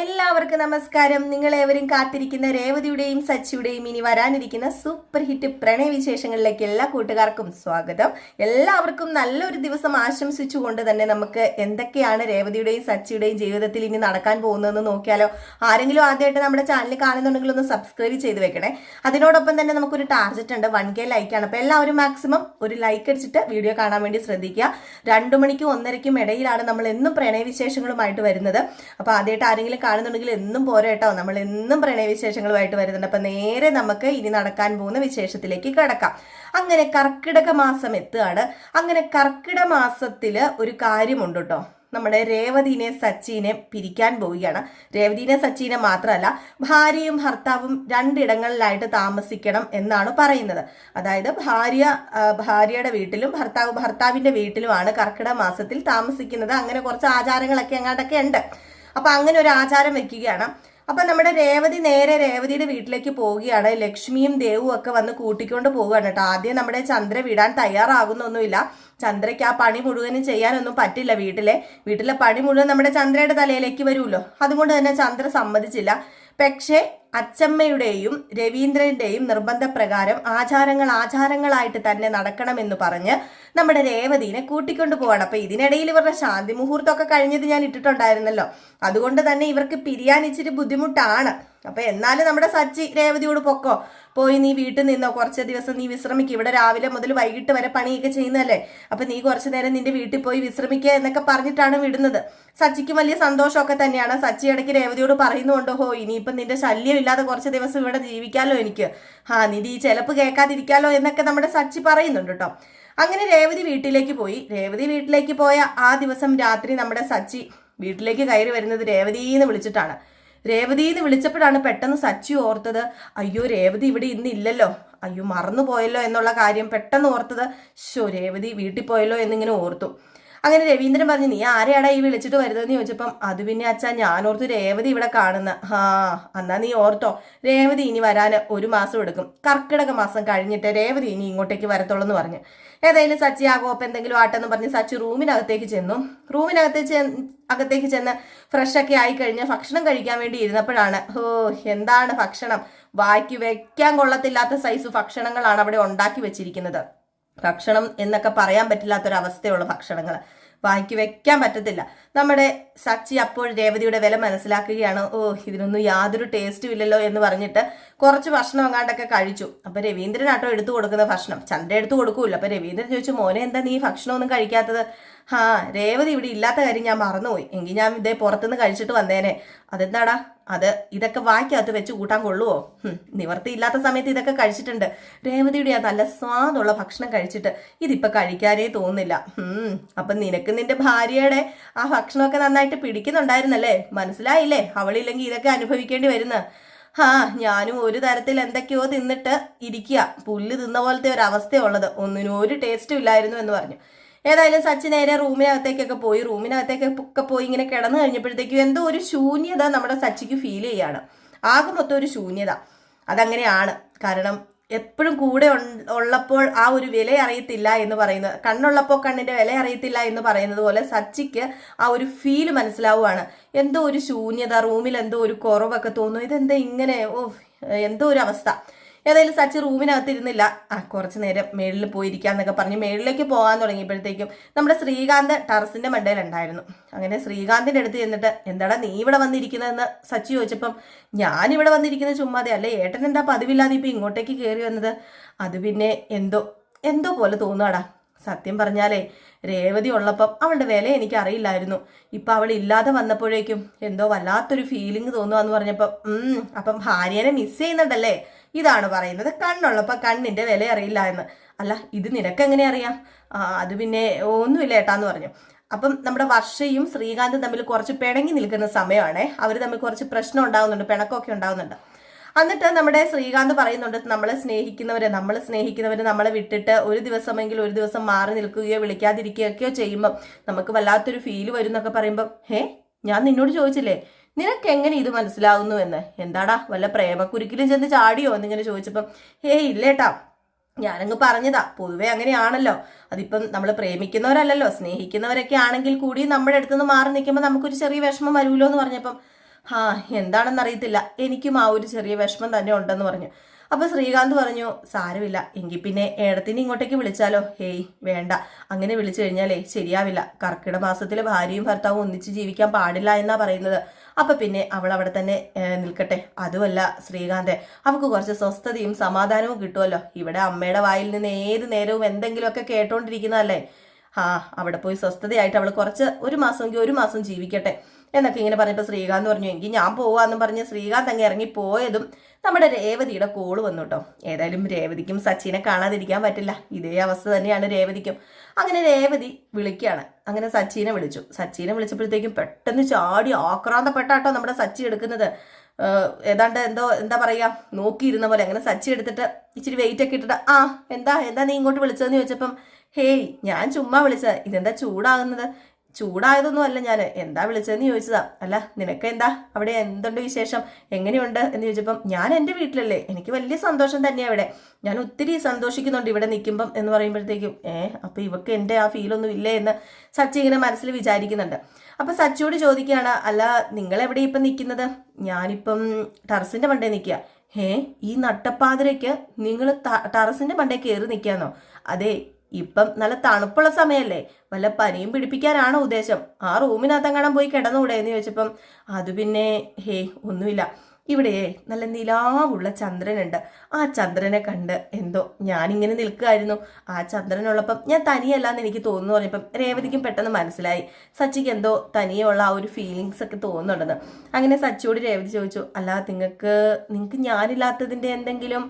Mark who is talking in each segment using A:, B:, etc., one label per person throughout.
A: എല്ലാവർക്കും നമസ്കാരം. നിങ്ങൾ ഏവരും കാത്തിരിക്കുന്ന രേവതിയുടെയും സച്ചിയുടെയും ഇനി വരാനിരിക്കുന്ന സൂപ്പർ ഹിറ്റ് പ്രണയവിശേഷങ്ങളിലേക്ക് എല്ലാ കൂട്ടുകാർക്കും സ്വാഗതം. എല്ലാവർക്കും നല്ലൊരു ദിവസം ആശംസിച്ചുകൊണ്ട് തന്നെ നമുക്ക് എന്തൊക്കെയാണ് രേവതിയുടെയും സച്ചിയുടെയും ജീവിതത്തിൽ ഇനി നടക്കാൻ പോകുന്നതെന്ന് നോക്കിയാലോ. ആരെങ്കിലും ആദ്യമായിട്ട് നമ്മുടെ ചാനൽ കാണുന്നുണ്ടെങ്കിൽ ഒന്ന് സബ്സ്ക്രൈബ് ചെയ്ത് വെക്കണേ. അതിനോടൊപ്പം തന്നെ നമുക്കൊരു ടാർഗറ്റ് ഉണ്ട്. വൺ കെ ലൈക്കാണ് അപ്പോൾ എല്ലാവരും മാക്സിമം ഒരു ലൈക്ക് അടിച്ചിട്ട് വീഡിയോ കാണാൻ വേണ്ടി ശ്രദ്ധിക്കുക. രണ്ടു മണിക്കും ഒന്നരയ്ക്കും ഇടയിലാണ് നമ്മൾ എന്നും പ്രണയവിശേഷങ്ങളുമായിട്ട് വരുന്നത്. അപ്പോൾ ആദ്യമായിട്ട് ആരെങ്കിലും കാണുന്നുണ്ടെങ്കിൽ എന്നും പോരട്ടോ നമ്മൾ എന്നും പ്രണയവിശേഷങ്ങളുമായിട്ട് വരുന്നുണ്ട്. അപ്പം നേരെ നമുക്ക് ഇനി നടക്കാൻ പോകുന്ന വിശേഷത്തിലേക്ക് കിടക്കാം. അങ്ങനെ കർക്കിടക മാസം എത്തുകയാണ്. അങ്ങനെ കർക്കിടക മാസത്തിൽ ഒരു കാര്യമുണ്ട് കേട്ടോ. നമ്മുടെ രേവതിനെ സച്ചിനെ പിരിക്കാൻ പോവുകയാണ്. രേവതിനെ സച്ചിനെ മാത്രമല്ല ഭാര്യയും ഭർത്താവും രണ്ടിടങ്ങളിലായിട്ട് താമസിക്കണം എന്നാണ് പറയുന്നത്. അതായത് ഭാര്യ ഭാര്യയുടെ വീട്ടിലും ഭർത്താവ് ഭർത്താവിന്റെ വീട്ടിലുമാണ് കർക്കിടക മാസത്തിൽ താമസിക്കുന്നത്. അങ്ങനെ കുറച്ച് ആചാരങ്ങളൊക്കെ അങ്ങോട്ടൊക്കെ ഉണ്ട്. അപ്പൊ അങ്ങനെ ഒരു ആചാരം വെക്കുകയാണ്. അപ്പൊ നമ്മുടെ രേവതി നേരെ രേവതിയുടെ വീട്ടിലേക്ക് പോവുകയാണ്. ലക്ഷ്മിയും ദേവും ഒക്കെ വന്ന് കൂട്ടിക്കൊണ്ട് പോവുകയാണ് കേട്ടോ. ആദ്യം നമ്മുടെ ചന്ദ്ര വിടാൻ തയ്യാറാകുന്നൊന്നുമില്ല. ചന്ദ്രയ്ക്ക് ആ പണി മുഴുവനും ചെയ്യാനൊന്നും പറ്റില്ല വീട്ടിലെ. വീട്ടിലെ പണി മുഴുവൻ നമ്മുടെ ചന്ദ്രയുടെ തലയിലേക്ക് വരുമല്ലോ. അതുകൊണ്ട് തന്നെ ചന്ദ്ര സമ്മതിച്ചില്ല. പക്ഷേ അച്ചമ്മയുടെയും രവീന്ദ്രന്റെയും നിർബന്ധപ്രകാരം ആചാരങ്ങൾ ആചാരങ്ങളായിട്ട് തന്നെ നടക്കണമെന്ന് പറഞ്ഞ് നമ്മുടെ രേവതിനെ കൂട്ടിക്കൊണ്ടു പോവാണ്. അപ്പൊ ഇതിനിടയിൽ ഇവരുടെ ശാന്തി മുഹൂർത്തമൊക്കെ കഴിഞ്ഞത് ഞാൻ ഇട്ടിട്ടുണ്ടായിരുന്നല്ലോ. അതുകൊണ്ട് തന്നെ ഇവർക്ക് പിരിയാൻ ഇച്ചിരി ബുദ്ധിമുട്ടാണ്. അപ്പൊ എന്നാലും നമ്മുടെ സച്ചി രേവതിയോട് പൊക്കോ. പോയി നീ വീട്ടിൽ നിന്നോ. കുറച്ച് ദിവസം നീ വിശ്രമിക്കുക ഇവിടെ രാവിലെ മുതൽ വൈകിട്ട് വരെ പണിയൊക്കെ ചെയ്യുന്നതല്ലേ? അപ്പൊ നീ കുറച്ച് നേരം നിന്റെ വീട്ടിൽ പോയി വിശ്രമിക്കുക എന്നൊക്കെ പറഞ്ഞിട്ടാണ് വിടുന്നത്. സച്ചിക്ക് വലിയ സന്തോഷമൊക്കെ തന്നെയാണ്. സച്ചി ഇടയ്ക്ക് രേവതിയോട് പറയുന്നുണ്ട് ഹോ ഇനിയിപ്പം നിന്റെ ശല്യം ഇല്ലാതെ കുറച്ച് ദിവസം ഇവിടെ ജീവിക്കാലോ എനിക്ക്. ആ നിന്റെ ഈ ചിലപ്പ് കേൾക്കാതിരിക്കാലോ എന്നൊക്കെ നമ്മുടെ സച്ചി പറയുന്നുണ്ട് കേട്ടോ. അങ്ങനെ രേവതി വീട്ടിലേക്ക് പോയി. രേവതി വീട്ടിലേക്ക് പോയ ആ ദിവസം രാത്രി നമ്മുടെ സച്ചി വീട്ടിലേക്ക് കയറി വരുന്നത് രേവതിന്ന് വിളിച്ചിട്ടാണ്. രേവതി എന്ന് വിളിച്ചപ്പോഴാണ് പെട്ടെന്ന് സച്ചി ഓർത്തത് അയ്യോ രേവതി ഇവിടെ ഇന്ന് ഇല്ലല്ലോ അയ്യോ മറന്നു പോയല്ലോ എന്നുള്ള കാര്യം പെട്ടെന്ന് ഓർത്തത്. ശോ രേവതി വീട്ടിൽ പോയല്ലോ എന്നിങ്ങനെ ഓർത്തു. അങ്ങനെ രവീന്ദ്രൻ പറഞ്ഞു നീ ആരെയാടാ ഈ വിളിച്ചിട്ട് വരുന്നതെന്ന് ചോദിച്ചപ്പം അത് പിന്നെ അച്ഛാ ഓർത്ത് രേവതി ഇവിടെ കാണുന്ന. ആ എന്നാ നീ ഓർത്തോ രേവതി ഇനി വരാൻ ഒരു മാസം എടുക്കും. കർക്കിടക മാസം കഴിഞ്ഞിട്ട് രേവതി ഇനി ഇങ്ങോട്ടേക്ക് വരത്തുള്ളൂ എന്ന് പറഞ്ഞു. ഏതായാലും സച്ചി ആ എന്തെങ്കിലും ആട്ടെന്ന് പറഞ്ഞ് സച്ചി റൂമിനകത്തേക്ക് ചെന്നു. റൂമിനകത്തേക്ക് ചെന്ന് അകത്തേക്ക് ചെന്ന് ഫ്രഷൊക്കെ ആയി കഴിഞ്ഞ് ഭക്ഷണം കഴിക്കാൻ വേണ്ടി ഇരുന്നപ്പോഴാണ് ഓ എന്താണ് ഭക്ഷണം? വായിക്ക് വെക്കാൻ കൊള്ളത്തില്ലാത്ത സൈസ് ഭക്ഷണങ്ങളാണ് അവിടെ ഉണ്ടാക്കി വെച്ചിരിക്കുന്നത്. ഭക്ഷണം എന്നൊക്കെ പറയാൻ പറ്റില്ലാത്തൊരവസ്ഥയുള്ള ഭക്ഷണങ്ങൾ വായിക്ക് വെക്കാൻ പറ്റത്തില്ല. നമ്മുടെ സച്ചി അപ്പോൾ രേവതിയുടെ വില മനസ്സിലാക്കുകയാണ്. ഓ ഇതിനൊന്നും യാതൊരു ടേസ്റ്റും ഇല്ലല്ലോ എന്ന് പറഞ്ഞിട്ട് കുറച്ച് ഭക്ഷണം അങ്ങാണ്ടൊക്കെ കഴിച്ചു. അപ്പൊ രവീന്ദ്രനാട്ടോ എടുത്തു കൊടുക്കുന്ന ഭക്ഷണം. ചന്ദ്ര എടുത്തു കൊടുക്കൂല. അപ്പൊ രവീന്ദ്രൻ ചോദിച്ചു മോനെ എന്താ നീ ഭക്ഷണമൊന്നും കഴിക്കാത്തത്? ഹാ രേവതി ഇവിടെ ഇല്ലാത്ത കാര്യം ഞാൻ മറന്നുപോയി. എങ്കിൽ ഞാൻ ഇതേ പുറത്തുനിന്ന് കഴിച്ചിട്ട് വന്നേനെ. അതെന്താടാ? അത് ഇതൊക്കെ വായിക്കകത്ത് വെച്ച് കൂട്ടാൻ കൊള്ളുവോ? നിവർത്തി ഇല്ലാത്ത സമയത്ത് ഇതൊക്കെ കഴിച്ചിട്ടുണ്ട്. രേവതിയുടെ ആ നല്ല സ്വാദുള്ള ഭക്ഷണം കഴിച്ചിട്ട് ഇതിപ്പോ കഴിക്കാനേ തോന്നുന്നില്ല അപ്പൊ നിനക്ക് നിന്റെ ഭാര്യയുടെ ആ ഭക്ഷണമൊക്കെ നന്നായിട്ട് പിടിക്കുന്നുണ്ടായിരുന്നല്ലേ? മനസ്സിലായില്ലേ? അവളില്ലെങ്കിൽ ഇതൊക്കെ അനുഭവിക്കേണ്ടി വരുന്ന. ഹാ ഞാനും ഒരു തരത്തിൽ എന്തൊക്കെയോ തിന്നിട്ട് ഇരിക്കുക പുല്ല് തിന്ന പോലത്തെ ഒരു അവസ്ഥയുള്ളത് ഒന്നിനും ഒരു ടേസ്റ്റും ഇല്ലായിരുന്നു എന്ന് പറഞ്ഞു. ഏതായാലും സച്ചിൻ നേരെ റൂമിനകത്തേക്കൊക്കെ പോയി. റൂമിനകത്തേക്കൊക്കെ പോയി ഇങ്ങനെ കിടന്നു കഴിഞ്ഞപ്പോഴത്തേക്കും എന്തോ ഒരു ശൂന്യത നമ്മുടെ സച്ചിക്ക് ഫീൽ ചെയ്യാണ്. ആകെ മൊത്തം ഒരു ശൂന്യത. അതങ്ങനെയാണ്. കാരണം എപ്പോഴും കൂടെ ഉള്ളപ്പോൾ ആ ഒരു വില അറിയത്തില്ല എന്ന് പറയുന്നത് കണ്ണുള്ളപ്പോൾ കണ്ണിന്റെ വില അറിയത്തില്ല എന്ന് പറയുന്നത് പോലെ സച്ചിക്ക് ആ ഒരു ഫീൽ മനസ്സിലാവുകയാണ് എന്തോ ഒരു ശൂന്യത റൂമിൽ എന്തോ ഒരു കുറവൊക്കെ തോന്നുന്നു. ഇതെന്താ ഇങ്ങനെ? ഓ എന്തോ ഒരു അവസ്ഥ. ഏതായാലും സച്ചി റൂമിനകത്ത് ഇരുന്നില്ല ആ കുറച്ച് നേരം മേളിൽ പോയിരിക്കാന്നൊക്കെ പറഞ്ഞ് മേളിലേക്ക് പോകാൻ തുടങ്ങിയപ്പോഴത്തേക്കും നമ്മുടെ ശ്രീകാന്ത് ടെറസിന്റെ മണ്ടയിലുണ്ടായിരുന്നു അങ്ങനെ ശ്രീകാന്തിന്റെ അടുത്ത് ചെന്നിട്ട് എന്താടാ നീ ഇവിടെ വന്നിരിക്കുന്നതെന്ന്? സച്ചി ചോദിച്ചപ്പം ഞാൻ ഇവിടെ വന്നിരിക്കുന്നത് ചുമ്മാതെ അല്ലേ? ഏട്ടൻ എന്താ പതിവില്ലാതെ ഇപ്പൊ ഇങ്ങോട്ടേക്ക് കയറി വന്നത്? അത് പിന്നെ എന്തോ എന്തോ പോലെ തോന്നുവാടാ. സത്യം പറഞ്ഞാലേ രേവതി ഉള്ളപ്പം അവളുടെ വില എനിക്ക് അറിയില്ലായിരുന്നു ഇപ്പൊ അവൾ ഇല്ലാതെ വന്നപ്പോഴേക്കും എന്തോ വല്ലാത്തൊരു ഫീലിംഗ് തോന്നുവാന്ന് പറഞ്ഞപ്പം ഉം അപ്പം ഭാര്യനെ മിസ് ചെയ്യുന്നുണ്ടല്ലേ? ഇതാണ് പറയുന്നത്. കണ്ണുള്ളപ്പോൾ കണ്ണിന്റെ വില അറിയില്ല എന്ന്. അല്ല ഇത് നിനക്ക് എങ്ങനെ അറിയാം? അത് പിന്നെ ഒന്നുമില്ല ഏട്ടാന്ന് പറഞ്ഞു. അപ്പം നമ്മുടെ വർഷയും ശ്രീകാന്തും തമ്മിൽ കുറച്ച് പിണങ്ങി നിൽക്കുന്ന സമയമാണ്. അവർ തമ്മിൽ കുറച്ച് പ്രശ്നം ഉണ്ടാകുന്നുണ്ട് പിണക്കമൊക്കെ ഉണ്ടാകുന്നുണ്ട് എന്നിട്ട് നമ്മുടെ ശ്രീകാന്ത് പറയുന്നുണ്ട് നമ്മളെ സ്നേഹിക്കുന്നവരെ നമ്മൾ സ്നേഹിക്കുന്നവരെ നമ്മളെ വിട്ടിട്ട് ഒരു ദിവസമെങ്കിലും ഒരു ദിവസം മാറി നിൽക്കുകയോ വിളിക്കാതിരിക്കുകയൊക്കെയോ ചെയ്യുമ്പോൾ നമുക്ക് വല്ലാത്തൊരു ഫീൽ വരും എന്നൊക്കെ പറയുമ്പോൾ ഹേ ഞാൻ നിന്നോട് ചോദിച്ചില്ലേ? നിനക്ക് എങ്ങനെ ഇത് മനസ്സിലാവുന്നു എന്ന്? എന്താടാ വല്ല പ്രേമക്കുരുക്കിലും ചെന്ന് ചാടിയോ എന്നിങ്ങനെ ചോദിച്ചപ്പം ഹേ ഇല്ലേട്ടാ ഞാനങ്ങ് പറഞ്ഞതാ പൊതുവെ അങ്ങനെയാണല്ലോ. അതിപ്പം നമ്മൾ പ്രേമിക്കുന്നവരല്ലല്ലോ സ്നേഹിക്കുന്നവരൊക്കെ ആണെങ്കിൽ കൂടി നമ്മുടെ അടുത്തുനിന്ന് മാറി നിൽക്കുമ്പോൾ നമുക്കൊരു ചെറിയ വിഷമം വരുമല്ലോ എന്ന് പറഞ്ഞപ്പം ആ എന്താണെന്ന് അറിയത്തില്ല എനിക്കും ആ ഒരു ചെറിയ വിഷമം തന്നെ ഉണ്ടെന്ന് പറഞ്ഞു. അപ്പൊ ശ്രീകാന്ത് പറഞ്ഞു സാരമില്ല എങ്കിൽ പിന്നെ ഏടത്തിനെ ഇങ്ങോട്ടേക്ക് വിളിച്ചാലോ? ഹേയ് വേണ്ട. അങ്ങനെ വിളിച്ചു കഴിഞ്ഞാലേ ശരിയാവില്ല. കർക്കിടമാസത്തിലെ ഭാര്യയും ഭർത്താവും ഒന്നിച്ച് ജീവിക്കാൻ പാടില്ല എന്നാ പറയുന്നത്. അപ്പൊ പിന്നെ അവൾ അവിടെ തന്നെ നിൽക്കട്ടെ. അതുമല്ല ശ്രീകാന്തെ അവൾക്ക് കുറച്ച് സ്വസ്ഥതയും സമാധാനവും കിട്ടുമല്ലോ ഇവിടെ അമ്മയുടെ വായിൽ നിന്ന് ഏത് നേരവും എന്തെങ്കിലുമൊക്കെ കേട്ടോണ്ടിരിക്കുന്നതല്ലേ? ആ അവിടെ പോയി സ്വസ്ഥതയായിട്ട് അവൾ കുറച്ച് ഒരു മാസമെങ്കിൽ ഒരു മാസം ജീവിക്കട്ടെ. എന്നൊക്കെ ഇങ്ങനെ പറഞ്ഞപ്പോൾ ശ്രീകാന്ത് പറഞ്ഞു എങ്കിൽ ഞാൻ പോവാന്നും പറഞ്ഞ് ശ്രീകാന്ത് അങ്ങ് ഇറങ്ങി പോയതും നമ്മുടെ രേവതിയുടെ കോൾ വന്നു കേട്ടോ ഏതായാലും രേവതിക്കും സച്ചിനെ കാണാതിരിക്കാൻ പറ്റില്ല. ഇതേ അവസ്ഥ തന്നെയാണ് രേവതിക്കും. അങ്ങനെ രേവതി വിളിക്കുകയാണ് അങ്ങനെ സച്ചിനെ വിളിച്ചു. സച്ചിനെ വിളിച്ചപ്പോഴത്തേക്കും പെട്ടെന്ന് ചാടി ആക്രാന്തപ്പെട്ടാട്ടോ നമ്മുടെ സച്ചി എടുക്കുന്നത്. ഏതാണ്ട് എന്തോ എന്താ പറയാ നോക്കിയിരുന്ന പോലെ. അങ്ങനെ സച്ചി എടുത്തിട്ട് ഇച്ചിരി വെയിറ്റ് ഒക്കെ ഇട്ടിട്ട് ആ എന്താ എന്താ നീ ഇങ്ങോട്ട് വിളിച്ചതെന്ന് ചോദിച്ചപ്പം ഹേയ് ഞാൻ ചുമ്മാ വിളിച്ചത്. ഇതെന്താ ചൂടാകുന്നത്? ചൂടായതൊന്നും അല്ല ഞാൻ എന്താ വിളിച്ചതെന്ന് ചോദിച്ചതാ. അല്ല നിനക്ക് എന്താ അവിടെ എന്തുണ്ട് വിശേഷം? എങ്ങനെയുണ്ട്? എന്ന് ചോദിച്ചപ്പം ഞാൻ എന്റെ വീട്ടിലല്ലേ. എനിക്ക് വലിയ സന്തോഷം തന്നെയാണ് ഇവിടെ. ഞാൻ ഒത്തിരി സന്തോഷിക്കുന്നുണ്ട് ഇവിടെ നിൽക്കുമ്പം എന്ന് പറയുമ്പോഴത്തേക്കും ഏ അപ്പം ഇവക്ക് എന്റെ ആ ഫീലൊന്നും ഇല്ലേ? എന്ന് സച്ചി ഇങ്ങനെ മനസ്സിൽ വിചാരിക്കുന്നുണ്ട്. അപ്പം സച്ചിയോട് ചോദിക്കുകയാണ് അല്ല നിങ്ങൾ എവിടെ ഇപ്പം നിൽക്കുന്നത്? ഞാനിപ്പം ടെറസിന്റെ മണ്ടേ നിൽക്കുക ഏ ഈ നട്ടപ്പാതിരയ്ക്ക് നിങ്ങൾ ടെറസിന്റെ മണ്ടേ കയറി നിൽക്കാന്നോ? അതെ ഇപ്പം നല്ല തണുപ്പുള്ള സമയല്ലേ? വല്ല പനിയും പിടിപ്പിക്കാനാണ് ഉദ്ദേശം? ആ റൂമിനകത്തെങ്ങാനും പോയി കിടന്നുകൂടെ എന്ന് ചോദിച്ചപ്പം അത് പിന്നെ ഹേ ഒന്നുമില്ല. ഇവിടെ നല്ല നിലാവുള്ള ചന്ദ്രനുണ്ട്. ആ ചന്ദ്രനെ കണ്ട് എന്തോ ഞാനിങ്ങനെ നിൽക്കുമായിരുന്നു ആ ചന്ദ്രനുള്ളപ്പം ഞാൻ തനിയല്ലാന്ന് എനിക്ക് തോന്നുന്നു പറഞ്ഞപ്പം രേവതിക്കും പെട്ടെന്ന് മനസ്സിലായി. സച്ചിക്ക് എന്തോ തനിയുള്ള ആ ഒരു ഫീലിങ്സ് ഒക്കെ തോന്നുന്നുണ്ടെന്ന്. അങ്ങനെ സച്ചിയോട് രേവതി ചോദിച്ചു അല്ല നിങ്ങൾക്ക് നിങ്ങൾക്ക് ഞാനില്ലാത്തതിന്റെ എന്തെങ്കിലും?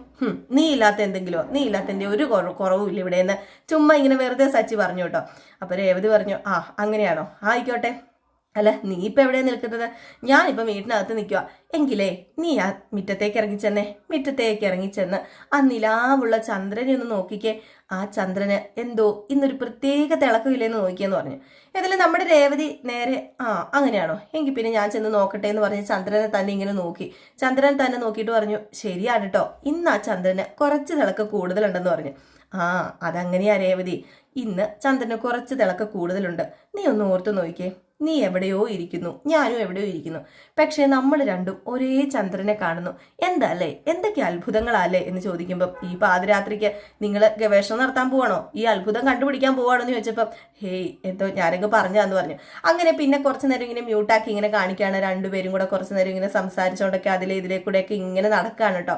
A: നീ ഇല്ലാത്ത എന്തെങ്കിലും? നീ ഇല്ലാത്തതിന്റെ ഒരു കുറവും കുറവുമില്ല ഇവിടെ എന്ന് ചുമ്മാ ഇങ്ങനെ വെറുതെ സച്ചി പറഞ്ഞു കേട്ടോ. അപ്പോൾ രേവതി പറഞ്ഞു ആ അങ്ങനെയാണോ? ആയിക്കോട്ടെ. അല്ല നീ ഇപ്പൊ എവിടെ നിൽക്കുന്നത്? ഞാനിപ്പം വീട്ടിനകത്ത് നിൽക്കുക എങ്കിലേ നീ ആ മുറ്റത്തേക്ക് ഇറങ്ങിച്ചെന്നെ മുറ്റത്തേക്ക് ഇറങ്ങിച്ചെന്ന് ആ നിലാവുള്ള ചന്ദ്രനെ ഒന്ന് നോക്കിക്കേ. ആ ചന്ദ്രന് എന്തോ ഇന്നൊരു പ്രത്യേക തിളക്കമില്ലെന്ന് നോക്കിയെന്ന് പറഞ്ഞു. ഏതായാലും നമ്മുടെ രേവതി നേരെ ആ അങ്ങനെയാണോ? എങ്കിൽ പിന്നെ ഞാൻ ചെന്ന് നോക്കട്ടെ എന്ന് പറഞ്ഞ് ചന്ദ്രനെ തന്നെ ഇങ്ങനെ നോക്കി. ചന്ദ്രൻ തന്നെ നോക്കിയിട്ട് പറഞ്ഞു ശരിയാണ് കേട്ടോ ഇന്ന് ആ ചന്ദ്രന് കുറച്ച് തിളക്കം കൂടുതലുണ്ടെന്ന് പറഞ്ഞു. ആ അതങ്ങനെയാ രേവതി. ഇന്ന് ചന്ദ്രന് കുറച്ച് തിളക്ക കൂടുതലുണ്ട്. നീ ഒന്ന് ഓർത്ത് നോക്കിയേ നീ എവിടെയോ ഇരിക്കുന്നു ഞാനും എവിടെയോ ഇരിക്കുന്നു. പക്ഷേ നമ്മൾ രണ്ടും ഒരേ ചന്ദ്രനെ കാണുന്നു. എന്താ അല്ലേ എന്തൊക്കെ അത്ഭുതങ്ങളല്ലേ? എന്ന് ചോദിക്കുമ്പോൾ ഈ പാതിരാത്രിക്ക് നിങ്ങൾ ഗവേഷണം നടത്താൻ പോവാണോ? ഈ അത്ഭുതം കണ്ടുപിടിക്കാൻ പോവാണോ എന്ന് ചോദിച്ചപ്പോൾ ഹേയ് എന്തോ ഞാനങ്ങ് പറഞ്ഞാന്ന് പറഞ്ഞു. അങ്ങനെ പിന്നെ കുറച്ച് നേരം ഇങ്ങനെ മ്യൂട്ടാക്കി ഇങ്ങനെ കാണിക്കുകയാണ് രണ്ടുപേരും കൂടെ കുറച്ച് നേരം ഇങ്ങനെ സംസാരിച്ചുകൊണ്ടൊക്കെ അതിലെ ഇതിലെ കൂടെയൊക്കെ ഇങ്ങനെ നടക്കുകയാണ് കേട്ടോ.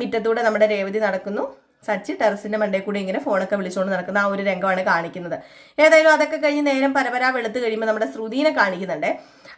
A: മിറ്റത്തൂടെ നമ്മുടെ രേവതി നടക്കുന്നു. സച്ചി ടെറസിന്റെ മണ്ടേ കൂടി ഇങ്ങനെ ഫോണൊക്കെ വിളിച്ചുകൊണ്ട് നടക്കുന്ന ആ ഒരു രംഗമാണ് കാണിക്കുന്നത്. ഏതായാലും അതൊക്കെ കഴിഞ്ഞ് നേരം പരപരാ വെളുത്ത് കഴിയുമ്പോൾ നമ്മുടെ ശ്രുതിനെ കാണിക്കുന്നുണ്ടേ.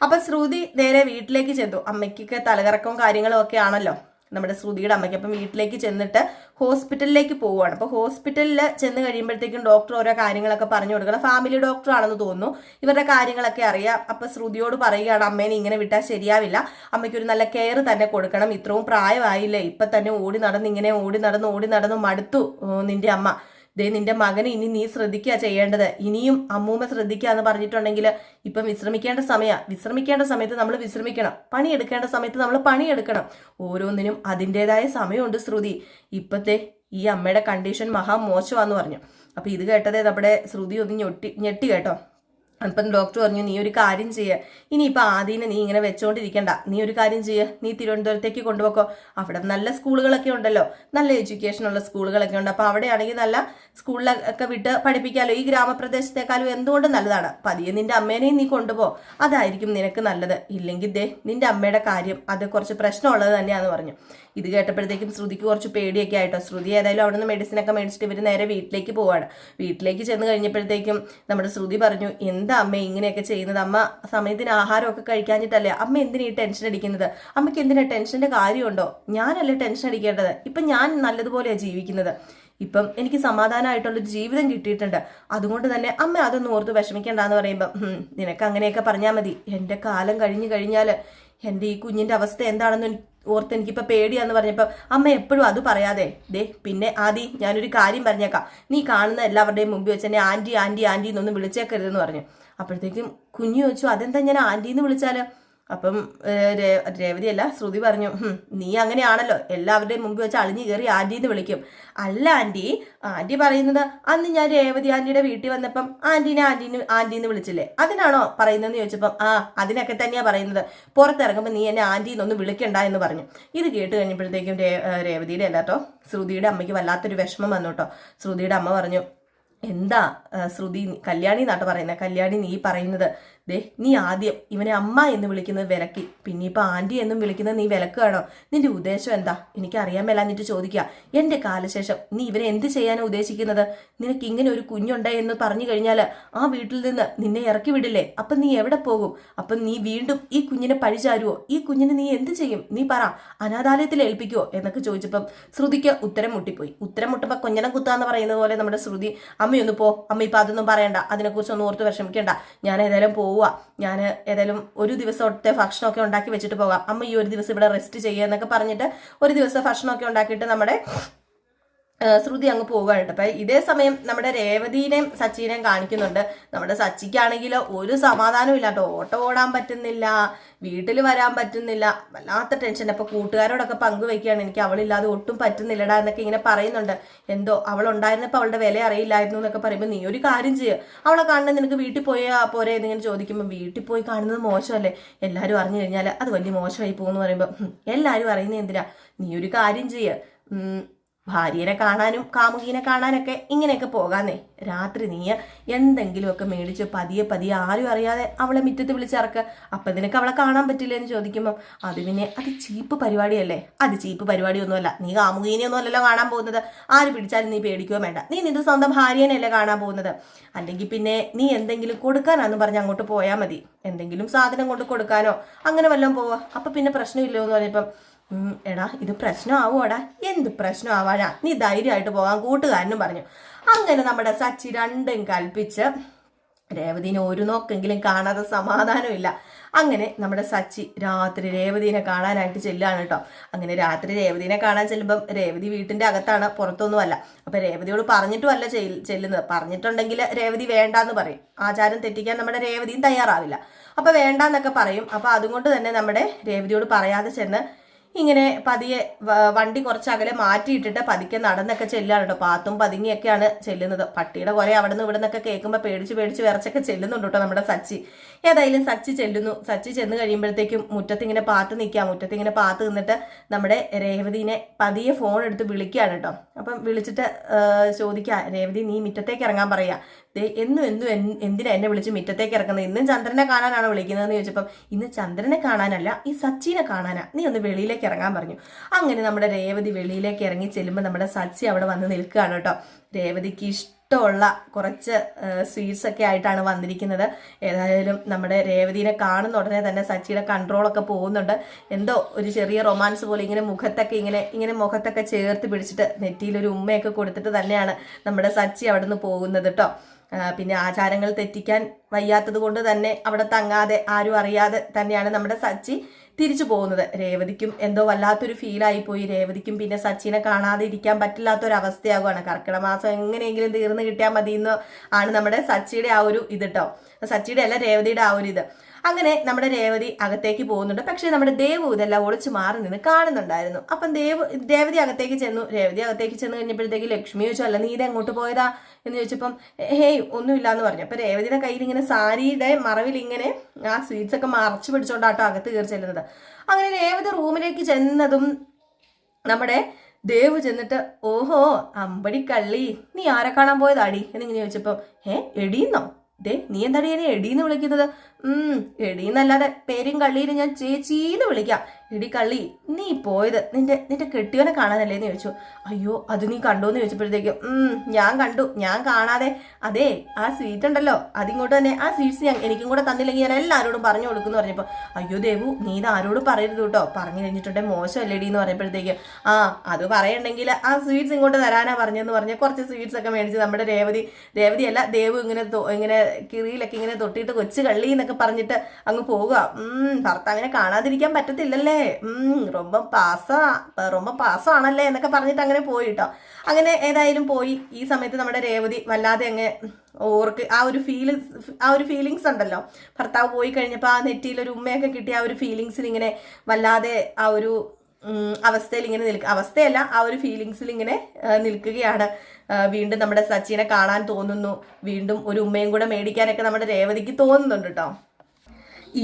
A: അപ്പൊ ശ്രുതി നേരെ വീട്ടിലേക്ക് ചെന്നു. അമ്മയ്ക്കൊക്കെ തലകറക്കവും കാര്യങ്ങളും ഒക്കെ ആണല്ലോ? നമ്മുടെ ശ്രുതിയുടെ അമ്മയ്ക്ക്. അപ്പം വീട്ടിലേക്ക് ചെന്നിട്ട് ഹോസ്പിറ്റലിലേക്ക് പോവുകയാണ്. അപ്പോൾ ഹോസ്പിറ്റലിൽ ചെന്ന് കഴിയുമ്പോഴത്തേക്കും ഡോക്ടർ ഓരോ കാര്യങ്ങളൊക്കെ പറഞ്ഞു കൊടുക്കണം. ഫാമിലി ഡോക്ടർ ആണെന്ന് തോന്നുന്നു. ഇവരുടെ കാര്യങ്ങളൊക്കെ അറിയാം. അപ്പൊ ശ്രുതിയോട് പറയുകയാണ് അമ്മേനെ ഇങ്ങനെ വിട്ടാൽ ശരിയാവില്ല. അമ്മയ്ക്ക് ഒരു നല്ല കെയർ തന്നെ കൊടുക്കണം. ഇത്രയും പ്രായമായില്ലേ. ഇപ്പൊ തന്നെ ഓടി നടന്ന് ഇങ്ങനെ ഓടി നടന്ന് ഓടി നടന്ന് മടുത്തു നിന്റെ അമ്മ. ദേ നിന്റെ മകനെ ഇനി നീ ശ്രദ്ധിക്കുക ചെയ്യേണ്ടത്. ഇനിയും അമ്മൂമ്മ ശ്രദ്ധിക്കുക എന്ന് പറഞ്ഞിട്ടുണ്ടെങ്കിൽ ഇപ്പം വിശ്രമിക്കേണ്ട സമയമാണ് വിശ്രമിക്കേണ്ട സമയത്ത് നമ്മൾ വിശ്രമിക്കണം. പണിയെടുക്കേണ്ട സമയത്ത് നമ്മൾ പണിയെടുക്കണം. ഓരോന്നിനും അതിന്റെതായ സമയമുണ്ട് ശ്രുതി. ഇപ്പത്തെ ഈ അമ്മയുടെ കണ്ടീഷൻ മഹാ മോശമാന്ന് പറഞ്ഞു. അപ്പൊ ഇത് കേട്ടതേ നമ്മുടെ ശ്രുതി ഒന്ന് ഞൊട്ടി ഞെട്ടി കേട്ടോ. അപ്പം ഡോക്ടർ പറഞ്ഞു നീ ഒരു കാര്യം ചെയ്യുക ഇനിയിപ്പോൾ ആദ്യം നീ ഇങ്ങനെ വെച്ചോണ്ടിരിക്കണ്ട. നീ ഒരു കാര്യം ചെയ്യുക നീ തിരുവനന്തപുരത്തേക്ക് കൊണ്ടുപോക്കോ. അവിടെ നല്ല സ്കൂളുകളൊക്കെ ഉണ്ടല്ലോ. നല്ല എഡ്യൂക്കേഷൻ ഉള്ള സ്കൂളുകളൊക്കെ ഉണ്ട്. അപ്പോൾ അവിടെയാണെങ്കിൽ നല്ല സ്കൂളിലൊക്കെ വിട്ട് പഠിപ്പിക്കാമല്ലോ ഈ ഗ്രാമപ്രദേശത്തെക്കാളും എന്തുകൊണ്ട് നല്ലതാണ്? പതിയെ നിന്റെ അമ്മേനെയും നീ കൊണ്ടുപോ. അതായിരിക്കും നിനക്ക് നല്ലത്. ഇല്ലെങ്കിൽ ദേ നിന്റെ അമ്മയുടെ കാര്യം അത് കുറച്ച് പ്രശ്നമുള്ളത് തന്നെയാന്ന് പറഞ്ഞു. ഇത് കേട്ടപ്പോഴത്തേക്കും ശ്രുതിക്ക് കുറച്ച് പേടിയൊക്കെ ആയിട്ടോ. ശ്രുതി ഏതായാലും അവിടെ നിന്ന് മെഡിസിനൊക്കെ മേടിച്ചിട്ട് ഇവർ നേരെ വീട്ടിലേക്ക് പോവാണ്. വീട്ടിലേക്ക് ചെന്ന് കഴിഞ്ഞപ്പോഴത്തേക്കും നമ്മുടെ ശ്രുതി പറഞ്ഞു എന്താ അമ്മ ഇങ്ങനെയൊക്കെ ചെയ്യുന്നത്? അമ്മ സമയത്തിന് ആഹാരമൊക്കെ കഴിക്കാഞ്ഞിട്ടല്ലേ? അമ്മ എന്തിനാ ഈ ടെൻഷൻ അടിക്കുന്നത്? അമ്മയ്ക്ക് എന്തിനാ ടെൻഷന്റെ കാര്യമുണ്ടോ? ഞാനല്ലേ ടെൻഷൻ അടിക്കേണ്ടത്? ഇപ്പം ഞാൻ നല്ലതുപോലെയാണ് ജീവിക്കുന്നത്. ഇപ്പം എനിക്ക് സമാധാനമായിട്ടുള്ളൊരു ജീവിതം കിട്ടിയിട്ടുണ്ട്. അതുകൊണ്ട് തന്നെ അമ്മ അതൊന്നും ഓർത്ത് വിഷമിക്കേണ്ടെന്ന് പറയുമ്പോൾ നിനക്ക് അങ്ങനെയൊക്കെ പറഞ്ഞാൽ മതി. എന്റെ കാലം കഴിഞ്ഞു കഴിഞ്ഞാൽ എന്റെ ഈ കുഞ്ഞിന്റെ അവസ്ഥ എന്താണെന്ന് ഓർത്ത് എനിക്കിപ്പോൾ പേടിയാന്ന് പറഞ്ഞപ്പോൾ അമ്മ എപ്പോഴും അത് പറയാതെ ദേ പിന്നെ ആദി ഞാനൊരു കാര്യം പറഞ്ഞേക്കാം. നീ കാണുന്ന എല്ലാവരുടെയും മുമ്പിൽ വെച്ച് എന്നെ ആന്റി ആന്റി ആന്റി എന്നൊന്നും വിളിച്ചേക്കരുതെന്ന് പറഞ്ഞു. അപ്പോഴത്തേക്കും കുഞ്ഞു ചോദിച്ചു അതെന്താ ഞാൻ ആന്റി എന്ന് വിളിച്ചാൽ അപ്പം രേവതി അല്ല ശ്രുതി പറഞ്ഞു നീ അങ്ങനെയാണല്ലോ എല്ലാവരുടെയും മുമ്പ് വെച്ച് അളിഞ്ഞു കയറി ആന്റി എന്ന് വിളിക്കും. അല്ല ആന്റി ആന്റി പറയുന്നത് അന്ന് ഞാൻ രേവതി ആന്റിയുടെ വീട്ടിൽ വന്നപ്പം ആന്റീനെ ആന്റീന് ആന്റി എന്ന് വിളിച്ചില്ലേ അതിനാണോ പറയുന്നതെന്ന് ചോദിച്ചപ്പം ആ അതിനൊക്കെ തന്നെയാ പറയുന്നത് പുറത്തിറങ്ങുമ്പോൾ നീ എന്നെ ആന്റി എന്നൊന്നും വിളിക്കണ്ട എന്ന് പറഞ്ഞു. ഇത് കേട്ട് കഴിഞ്ഞപ്പോഴത്തേക്കും രേവതിയുടെ അല്ലാട്ടോ ശ്രുതിയുടെ അമ്മയ്ക്ക് വല്ലാത്തൊരു വിഷമം വന്നു കേട്ടോ ശ്രുതിയുടെ അമ്മ പറഞ്ഞു എന്താ ശ്രുതി കല്യാണി എന്നാട്ട് പറയുന്നത് കല്യാണി നീ പറയുന്നത്. ദേ നീ ആദ്യം ഇവനെ അമ്മ എന്ന് വിളിക്കുന്നത് വിലക്കി പിന്നെ ഇപ്പൊ ആന്റി എന്നും വിളിക്കുന്നത് നീ വിലക്കുകയാണോ നിന്റെ ഉദ്ദേശം എന്താ? എനിക്ക് അറിയാൻ മേലാഞ്ഞിട്ട് ചോദിക്കുക എന്റെ കാലശേഷം നീ ഇവനെ എന്ത് ചെയ്യാനാണ് ഉദ്ദേശിക്കുന്നത്? നിനക്ക് ഇങ്ങനെ ഒരു കുഞ്ഞുണ്ടായി എന്ന് പറഞ്ഞു കഴിഞ്ഞാൽ ആ വീട്ടിൽ നിന്ന് നിന്നെ ഇറക്കി വിടില്ലേ? അപ്പം നീ എവിടെ പോകും? അപ്പം നീ വീണ്ടും ഈ കുഞ്ഞിനെ പഴിചാരുവോ? ഈ കുഞ്ഞിനെ നീ എന്ത് ചെയ്യും? നീ പറ അനാഥാലയത്തിൽ ഏൽപ്പിക്കുവോ? എന്നൊക്കെ ചോദിച്ചപ്പം ശ്രുതിക്ക് ഉത്തരം മുട്ടിപ്പോയി. ഉത്തരം മുട്ടുമ്പോൾ കൊഞ്ഞനം കുത്താന്ന് പറയുന്നത് പോലെ നമ്മുടെ ശ്രുതി അമ്മയൊന്ന് പോ. അമ്മ ഇപ്പം അതൊന്നും പറയണ്ട. അതിനെക്കുറിച്ചൊന്നും ഓർത്ത് വിഷമിക്കേണ്ട. ഞാൻ ഏതായാലും പോവുക ഞാൻ ഏതായാലും ഒരു ദിവസത്തെ ഭക്ഷണമൊക്കെ ഉണ്ടാക്കി വെച്ചിട്ട് പോകാം. അമ്മ ഈ ഒരു ദിവസം ഇവിടെ റെസ്റ്റ് ചെയ്യുക എന്നൊക്കെ പറഞ്ഞിട്ട് ഒരു ദിവസം ഭക്ഷണമൊക്കെ ഉണ്ടാക്കിയിട്ട് നമ്മുടെ ശ്രുതി അങ്ങ് പോവുകയാണ് അപ്പൊ ഇതേ സമയം നമ്മുടെ രേവതിനെയും സച്ചിനെയും കാണിക്കുന്നുണ്ട്. നമ്മുടെ സച്ചിക്കാണെങ്കിൽ ഒരു സമാധാനവും ഇല്ല കേട്ടോ. ഓട്ടോ ഓടാൻ പറ്റുന്നില്ല വീട്ടിൽ വരാൻ പറ്റുന്നില്ല വല്ലാത്ത ടെൻഷൻ അപ്പൊ കൂട്ടുകാരോടൊക്കെ പങ്കുവെക്കുകയാണ് എനിക്ക് അവളില്ലാതെ ഒട്ടും പറ്റുന്നില്ലടാ എന്നൊക്കെ ഇങ്ങനെ പറയുന്നുണ്ട്. എന്തോ അവൾ ഉണ്ടായിരുന്നപ്പോൾ അവളുടെ വില അറിയില്ലായിരുന്നു എന്നൊക്കെ പറയുമ്പോൾ നീ ഒരു കാര്യം ചെയ്യുക അവളെ കാണുന്നത് നിനക്ക് വീട്ടിൽ പോയാ പോരെ എന്നിങ്ങനെ ചോദിക്കുമ്പോൾ വീട്ടിൽ പോയി കാണുന്നത് മോശമല്ലേ? എല്ലാവരും അറിഞ്ഞു കഴിഞ്ഞാൽ അത് വലിയ മോശമായി പോകുമെന്ന് പറയുമ്പോൾ "ഹും, എല്ലാവരും അറിയുന്നത് എന്തിനാ? നീ ഒരു കാര്യം ചെയ്യുക ഭാര്യനെ കാണാനും കാമുകീനെ കാണാനൊക്കെ ഇങ്ങനെയൊക്കെ പോകാന്നേ. രാത്രി നീ എന്തെങ്കിലുമൊക്കെ മേടിച്ച് പതിയെ പതിയെ ആരും അറിയാതെ അവളെ മുറ്റത്ത് വിളിച്ചിറക്കുക അപ്പം നിനക്ക് അവളെ കാണാൻ പറ്റില്ല എന്ന് ചോദിക്കുമ്പോൾ അത് പിന്നെ അത് ചീപ്പ് പരിപാടിയല്ലേ? അത് ചീപ്പ് പരിപാടിയൊന്നുമല്ല. നീ കാമുകീനെയൊന്നും അല്ലല്ലോ കാണാൻ പോകുന്നത്. ആര് പിടിച്ചാലും നീ പേടിക്കുകയോ വേണ്ട. നീ നിന്റെ സ്വന്തം ഭാര്യനെയല്ലേ കാണാൻ പോകുന്നത്. അല്ലെങ്കിൽ പിന്നെ നീ എന്തെങ്കിലും കൊടുക്കാനാന്ന് പറഞ്ഞ് അങ്ങോട്ട് പോയാൽ മതി. എന്തെങ്കിലും സാധനം കൊണ്ട് കൊടുക്കാനോ അങ്ങനെ വല്ലതും പോവാ. അപ്പം പിന്നെ പ്രശ്നമില്ലോ എന്ന് പറഞ്ഞപ്പം എടാ ഇത് പ്രശ്നമാവോടാ എന്ത് പ്രശ്നമാവാനാ? നീ ധൈര്യമായിട്ട് പോകാൻ കൂട്ടുകാരനും പറഞ്ഞു. അങ്ങനെ നമ്മുടെ സച്ചി രണ്ടും കൽപ്പിച്ച് രേവതിനെ ഒരു നോക്കെങ്കിലും കാണാതെ സമാധാനമില്ല. അങ്ങനെ നമ്മുടെ സച്ചി രാത്രി രേവതിനെ കാണാനായിട്ട് ചെല്ലുകയാണ് കേട്ടോ. അങ്ങനെ രാത്രി രേവതിനെ കാണാൻ ചെല്ലുമ്പം രേവതി വീട്ടിന്റെ അകത്താണ് പുറത്തൊന്നുമല്ല. അപ്പം രേവതിയോട് പറഞ്ഞിട്ടുമല്ല ചെല്ലുന്നത്. പറഞ്ഞിട്ടുണ്ടെങ്കിൽ രേവതി വേണ്ടാന്ന് പറയും. ആചാരം തെറ്റിക്കാൻ നമ്മുടെ രേവതിയും തയ്യാറാവില്ല. അപ്പം വേണ്ടാന്നൊക്കെ പറയും. അപ്പം അതുകൊണ്ട് തന്നെ നമ്മുടെ രേവതിയോട് പറയാതെ ചെന്ന് ഇങ്ങനെ പതിയെ വണ്ടി കുറച്ച് അകലെ മാറ്റിയിട്ടിട്ട് പതിക്കെ നടന്നൊക്കെ ചെല്ലാണ് കേട്ടോ പാത്തും പതുങ്ങിയൊക്കെയാണ് ചെല്ലുന്നത്. പട്ടിയുടെ കുറെ അവിടെ നിന്ന് ഇവിടെ നിന്നൊക്കെ കേൾക്കുമ്പോൾ പേടിച്ച് പേടിച്ച് വിറച്ചൊക്കെ ചെല്ലുന്നുണ്ട് കേട്ടോ നമ്മുടെ സച്ചി. ഏതായാലും സച്ചി ചെല്ലുന്നു. സച്ചി ചെന്ന് കഴിയുമ്പോഴത്തേക്കും മുറ്റത്തിങ്ങനെ പാത്ത് നിൽക്കുക മുറ്റത്തിങ്ങനെ പാത്ത് നിന്നിട്ട് നമ്മുടെ രേവതിനെ പതിയെ ഫോൺ എടുത്ത് വിളിക്കുകയാണ് കേട്ടോ അപ്പം വിളിച്ചിട്ട് ചോദിക്കുക രേവതി നീ മുറ്റത്തേക്ക് ഇറങ്ങാൻ പറയാ. ദേ എന്നും എന്നും എന്തിനാ എന്നെ വിളിച്ച് മുറ്റത്തേക്ക് ഇറക്കുന്നത്? ഇന്നും ചന്ദ്രനെ കാണാനാണ് വിളിക്കുന്നതെന്ന് ചോദിച്ചപ്പം ഇന്ന് ചന്ദ്രനെ കാണാനല്ല ഈ സച്ചിനെ കാണാനാ. നീ ഒന്ന് വെളിയിലേക്ക് ഇറങ്ങാൻ പറഞ്ഞു. അങ്ങനെ നമ്മുടെ രേവതി വെളിയിലേക്ക് ഇറങ്ങി ചെല്ലുമ്പോൾ നമ്മുടെ സച്ചി അവിടെ വന്ന് നിൽക്കുകയാണ് കേട്ടോ. രേവതിക്ക് ഇഷ്ടമുള്ള കുറച്ച് സ്വീറ്റ്സ് ഒക്കെ ആയിട്ടാണ് വന്നിരിക്കുന്നത്. ഏതായാലും നമ്മുടെ രേവതിനെ കാണുന്ന ഉടനെ തന്നെ സച്ചിയുടെ കൺട്രോളൊക്കെ പോകുന്നുണ്ട്. എന്തോ ഒരു ചെറിയ റൊമാൻസ് പോലെ ഇങ്ങനെ മുഖത്തൊക്കെ ഇങ്ങനെ ഇങ്ങനെ മുഖത്തൊക്കെ ചേർത്ത് പിടിച്ചിട്ട് നെറ്റിയിൽ ഒരു ഉമ്മയൊക്കെ കൊടുത്തിട്ട് തന്നെയാണ് നമ്മുടെ സച്ചി അവിടെ നിന്ന് പോകുന്നത് കേട്ടോ. പിന്നെ ആചാരങ്ങൾ തെറ്റിക്കാൻ വയ്യാത്തത് കൊണ്ട് തന്നെ അവിടെ തങ്ങാതെ ആരും അറിയാതെ തന്നെയാണ് നമ്മുടെ സച്ചി തിരിച്ചു പോകുന്നത്. രേവതിക്കും എന്തോ വല്ലാത്തൊരു ഫീലായിപ്പോയി രേവതിക്കും പിന്നെ സച്ചിനെ കാണാതെ ഇരിക്കാൻ പറ്റില്ലാത്തൊരവസ്ഥയാകുവാണ്. കർക്കിടക മാസം എങ്ങനെയെങ്കിലും തീർന്നു കിട്ടിയാൽ മതി എന്ന് ആണ് നമ്മുടെ സച്ചിയുടെ ആ ഒരു ഇത് കേട്ടോ സച്ചിയുടെ അല്ല രേവതിയുടെ ആ ഒരു ഇത്. അങ്ങനെ നമ്മുടെ രേവതി അകത്തേക്ക് പോകുന്നുണ്ട്. പക്ഷേ നമ്മുടെ ദേവു ഇതെല്ലാം ഒളിച്ചു മാറി നിന്ന് കാണുന്നുണ്ടായിരുന്നു. അപ്പം ദേവ് രേവതി അകത്തേക്ക് ചെന്നു. രേവതി അകത്തേക്ക് ചെന്ന് കഴിഞ്ഞപ്പോഴത്തേക്ക് ലക്ഷ്മി ചോദിച്ചു അല്ല നീ ഇത് എങ്ങോട്ട് പോയതാ? എന്ന് ചോദിച്ചപ്പം ഹേയ് ഒന്നുമില്ല എന്ന് പറഞ്ഞു. അപ്പൊ രേവതിയുടെ കയ്യിൽ ഇങ്ങനെ സാരിയുടെ മറവിൽ ഇങ്ങനെ ആ സ്വീറ്റ്സ് ഒക്കെ മറച്ചു പിടിച്ചോണ്ടാട്ടോ അകത്ത് കയറി ചെല്ലുന്നത്. അങ്ങനെ രേവതി റൂമിലേക്ക് ചെന്നതും നമ്മുടെ ദേവ് ചെന്നിട്ട് ഓഹോ അമ്പടി കള്ളി നീ ആരെ കാണാൻ പോയതാടി? എന്നിങ്ങനെ ചോദിച്ചപ്പം ഏ എടീന്നോ? ദേ നീ എന്താടി എന്നെ എടീന്ന് വിളിക്കുന്നത്? ഉം എടീന്നല്ലാതെ പേരും കള്ളിയിലും ഞാൻ ചേച്ചീന്ന് വിളിക്കാം. എടി കള്ളി നീ പോയത് നിന്റെ നിന്റെ കെട്ടിയവനെ കാണാനല്ലേ എന്ന് ചോദിച്ചു. അയ്യോ അത് നീ കണ്ടു എന്ന് ചോദിച്ചപ്പോഴത്തേക്കും ഉം ഞാൻ കണ്ടു ഞാൻ കാണാതെ. അതെ ആ സ്വീറ്റ് ഉണ്ടല്ലോ അതിങ്ങോട്ട് തന്നെ ആ സ്വീറ്റ്സ് ഞാൻ എനിക്കും കൂടെ തന്നില്ലെങ്കിൽ ഞാൻ എല്ലാവരോടും പറഞ്ഞു കൊടുക്കുന്നു പറഞ്ഞപ്പോൾ അയ്യോ ദേവു നീ ഇത് ആരോടും പറയരുത് കേട്ടോ പറഞ്ഞു കഴിഞ്ഞിട്ടുണ്ടെങ്കിൽ മോശമല്ലേടി എന്ന് പറയുമ്പോഴത്തേക്കും ആ അത് പറയണ്ടെങ്കിൽ ആ സ്വീറ്റ്സ് ഇങ്ങോട്ട് തരാനാ പറഞ്ഞെന്ന് പറഞ്ഞ് കുറച്ച് സ്വീറ്റ്സ് ഒക്കെ മേടിച്ച് നമ്മുടെ രേവതി രേവതി അല്ല ദേവു ഇങ്ങനെ ഇങ്ങനെ കിറിയിലൊക്കെ ഇങ്ങനെ തൊട്ടിട്ട് കൊച്ചു കള്ളി എന്നൊക്കെ എന്നൊക്കെ പറഞ്ഞിട്ട് അങ്ങ് പോവുക. ഭർത്താവിനെ കാണാതിരിക്കാൻ പറ്റത്തില്ലല്ലേ? റൊമ്പ പാസ റൊമ്പ പാസാണല്ലേ എന്നൊക്കെ പറഞ്ഞിട്ട് അങ്ങനെ പോയി കേട്ടോ അങ്ങനെ ഏതായാലും പോയി. ഈ സമയത്ത് നമ്മുടെ രേവതി വല്ലാതെ അങ്ങ് ഓർക്ക് ആ ഒരു ഫീൽ ആ ഒരു ഫീലിങ്സ് ഉണ്ടല്ലോ. ഭർത്താവ് പോയി കഴിഞ്ഞപ്പോൾ ആ നെറ്റിയിൽ ഒരു ഉമ്മയൊക്കെ കിട്ടിയ ആ ഒരു ഫീലിങ്സിൽ ഇങ്ങനെ വല്ലാതെ ആ ഒരു അവസ്ഥയിൽ ഇങ്ങനെ നിൽക്കുക അവസ്ഥയല്ല ആ ഒരു ഫീലിങ്സിൽ ഇങ്ങനെ നിൽക്കുകയാണ്. വീണ്ടും നമ്മുടെ സച്ചിനെ കാണാൻ തോന്നുന്നു. വീണ്ടും ഒരു ഉമ്മയും കൂടെ മേടിക്കാനൊക്കെ നമ്മുടെ രേവതിക്ക് തോന്നുന്നുണ്ട് കേട്ടോ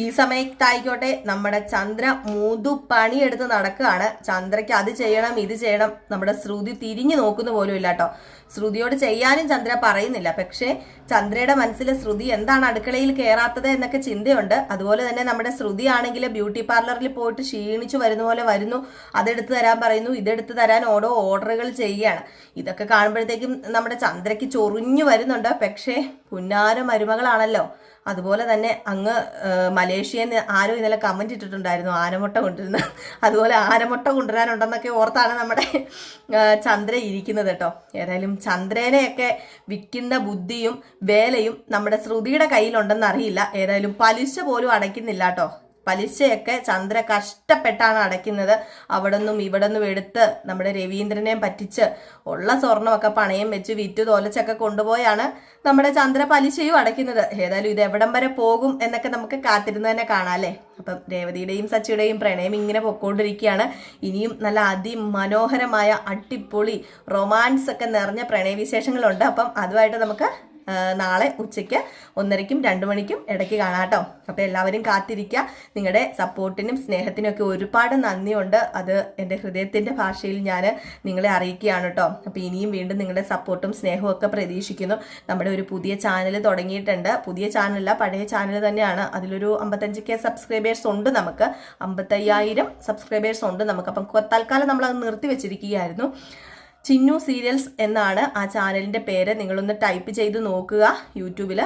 A: ഈ സമയത്തായിക്കോട്ടെ നമ്മുടെ ചന്ദ്ര മൂതു പണിയെടുത്ത് നടക്കുകയാണ്. ചന്ദ്രയ്ക്ക് അത് ചെയ്യണം ഇത് ചെയ്യണം. നമ്മുടെ ശ്രുതി തിരിഞ്ഞു നോക്കുന്ന പോലും ഇല്ല കേട്ടോ ശ്രുതിയോട് ചെയ്യാനും ചന്ദ്ര പറയുന്നില്ല. പക്ഷേ ചന്ദ്രയുടെ മനസ്സിൽ ശ്രുതി എന്താണ് അടുക്കളയിൽ കയറാത്തത് എന്നൊക്കെ ചിന്തയുണ്ട്. അതുപോലെ തന്നെ നമ്മുടെ ശ്രുതി ആണെങ്കിൽ ബ്യൂട്ടി പാർലറിൽ പോയിട്ട് ക്ഷീണിച്ചു വരുന്ന പോലെ വരുന്നു. അതെടുത്ത് തരാൻ പറയുന്നു. ഇതെടുത്ത് തരാൻ ഓരോ ഓർഡറുകൾ ചെയ്യുകയാണ്. ഇതൊക്കെ കാണുമ്പോഴത്തേക്കും നമ്മുടെ ചന്ദ്രയ്ക്ക് ചൊറിഞ്ഞു വരുന്നുണ്ട്. പക്ഷേ പുന്നാര മരുമകളാണല്ലോ. അതുപോലെ തന്നെ അങ്ങ് നിന്ന് ആരോ ഇന്നലെ കമന്റ് ഇട്ടിട്ടുണ്ടായിരുന്നു. ആനമുട്ട കൊണ്ടിരുന്ന അതുപോലെ ആനമുട്ട കൊണ്ടുവരാനുണ്ടെന്നൊക്കെ ഓർത്താണ് നമ്മുടെ ചന്ദ്ര ഇരിക്കുന്നത് കേട്ടോ. ഏതായാലും ചന്ദ്രനെയൊക്കെ വിൽക്കുന്ന ബുദ്ധിയും വേലയും നമ്മുടെ ശ്രുതിയുടെ കയ്യിലുണ്ടെന്ന് അറിയില്ല. ഏതായാലും പലിശ പോലും അടയ്ക്കുന്നില്ല കേട്ടോ. പലിശയൊക്കെ ചന്ദ്ര കഷ്ടപ്പെട്ടാണ് അടയ്ക്കുന്നത്. അവിടെ നിന്നും ഇവിടെ നിന്നും എടുത്ത് നമ്മുടെ രവീന്ദ്രനെയും പറ്റിച്ച് ഉള്ള സ്വർണമൊക്കെ പണയം വെച്ച് വിറ്റ് തോലച്ചൊക്കെ കൊണ്ടുപോയാണ്. നമ്മുടെ ചന്ദ്ര പലിശയും അടയ്ക്കുന്നത്. ഏതായാലും ഇത് എവിടം വരെ പോകും എന്നൊക്കെ നമുക്ക് കാത്തിരുന്ന് തന്നെ കാണാം അല്ലേ? അപ്പം രേവതിയുടെയും സച്ചിയുടെയും പ്രണയം ഇങ്ങനെ പൊക്കോണ്ടിരിക്കുകയാണ്. ഇനിയും നല്ല അതിമനോഹരമായ അടിപൊളി റൊമാൻസ് ഒക്കെ നിറഞ്ഞ പ്രണയവിശേഷങ്ങളുണ്ട്. അപ്പം അതുമായിട്ട് നമുക്ക് നാളെ ഉച്ചയ്ക്ക് ഒന്നരയ്ക്കും രണ്ടു മണിക്കും ഇടയ്ക്ക് കാണാം കേട്ടോ. അപ്പോൾ എല്ലാവരും കാത്തിരിക്കുക. നിങ്ങളുടെ സപ്പോർട്ടിനും സ്നേഹത്തിനും ഒക്കെ ഒരുപാട് നന്ദിയുണ്ട്. അത് എന്റെ ഹൃദയത്തിന്റെ ഭാഷയിൽ ഞാൻ നിങ്ങളെ അറിയിക്കുകയാണ് കേട്ടോ. അപ്പോൾ ഇനിയും വീണ്ടും നിങ്ങളുടെ സപ്പോർട്ടും സ്നേഹവും ഒക്കെ പ്രതീക്ഷിക്കുന്നു. നമ്മുടെ ഒരു പുതിയ ചാനൽ തുടങ്ങിയിട്ടുണ്ട്. പുതിയ ചാനലല്ല പഴയ ചാനൽ തന്നെയാണ്. അതിലൊരു അമ്പത്തഞ്ച് കെ സബ്സ്ക്രൈബേഴ്സ് ഉണ്ട് നമുക്ക്. അമ്പത്തയ്യായിരം സബ്സ്ക്രൈബേഴ്സ് ഉണ്ട് നമുക്ക്. അപ്പം തൽക്കാലം നമ്മളത് നിർത്തി വെച്ചിരിക്കുകയായിരുന്നു. ചിന്നു സീരിയൽസ് എന്നാണ് ആ ചാനലിന്റെ പേര്. നിങ്ങളൊന്ന് ടൈപ്പ് ചെയ്ത് നോക്കുക യൂട്യൂബിൽ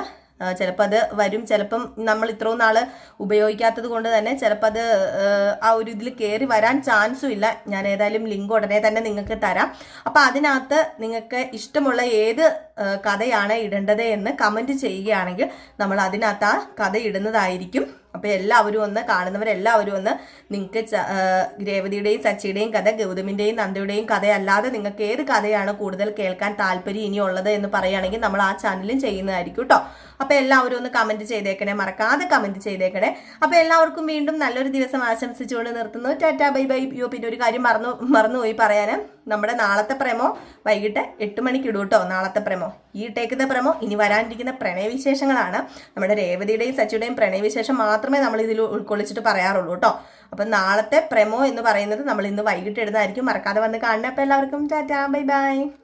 A: ചിലപ്പോൾ അത് വരും. ചിലപ്പം നമ്മൾ ഇത്രയും നാൾ ഉപയോഗിക്കാത്തത് കൊണ്ട് തന്നെ ചിലപ്പോൾ അത് ആ, ഒരു ഇതിൽ കയറി വരാൻ ചാൻസും ഇല്ല. ഞാൻ ഏതായാലും ലിങ്ക് ഉടനെ തന്നെ നിങ്ങൾക്ക് തരാം. അപ്പോൾ അതിനകത്ത് നിങ്ങൾക്ക് ഇഷ്ടമുള്ള ഏത് കഥയാണ് ഇടേണ്ടത് എന്ന് കമന്റ് ചെയ്യുകയാണെങ്കിൽ നമ്മൾ അതിനകത്ത് ആ കഥ ഇടുന്നതായിരിക്കും. അപ്പോൾ എല്ലാവരും ഒന്ന് കാണുന്നവരെല്ലാവരും ഒന്ന് നിങ്ങൾക്ക് രേവതിയുടെയും സച്ചിയുടെയും കഥ ഗൗതമിന്റെയും നന്ദയുടെയും കഥയല്ലാതെ നിങ്ങൾക്ക് ഏത് കഥയാണ് കൂടുതൽ കേൾക്കാൻ താല്പര്യം ഇനിയുള്ളത് എന്ന് പറയുകയാണെങ്കിൽ നമ്മൾ ആ ചാനലും ചെയ്യുന്നതായിരിക്കും കേട്ടോ അപ്പോൾ എല്ലാവരും ഒന്ന് കമന്റ് ചെയ്തേക്കണേ മറക്കാതെ കമന്റ് ചെയ്തേക്കണേ. അപ്പോൾ എല്ലാവർക്കും വീണ്ടും നല്ലൊരു ദിവസം ആശംസിച്ചുകൊണ്ട് നിർത്തുന്നു. Tata bye bye. യോ പിന്നെ ഒരു കാര്യം മറന്നു മറന്നുപോയി പറയാൻ നമ്മുടെ നാളത്തെ പ്രേമോ വൈകിട്ട് എട്ട് മണിക്ക് ഇടൂട്ടോ നാളത്തെ നാളത്തെ പ്രമോ? ഈ ഇട്ടേക്കുന്ന പ്രമോ ഇനി വരാനിരിക്കുന്ന പ്രണയവിശേഷങ്ങളാണ്. നമ്മുടെ രേവതിയുടെയും സച്ചിയുടെയും പ്രണയവിശേഷം മാത്രമേ നമ്മൾ ഇതിൽ ഉൾക്കൊള്ളിച്ചിട്ട് പറയാറുള്ളൂ കേട്ടോ. അപ്പം നാളത്തെ പ്രമോ എന്ന് പറയുന്നത് നമ്മൾ ഇന്ന് വൈകിട്ട് ഇടുന്നതായിരിക്കും. മറക്കാതെ വന്ന് കാണുന്ന. അപ്പോൾ എല്ലാവർക്കും ടാറ്റാ. Bye by.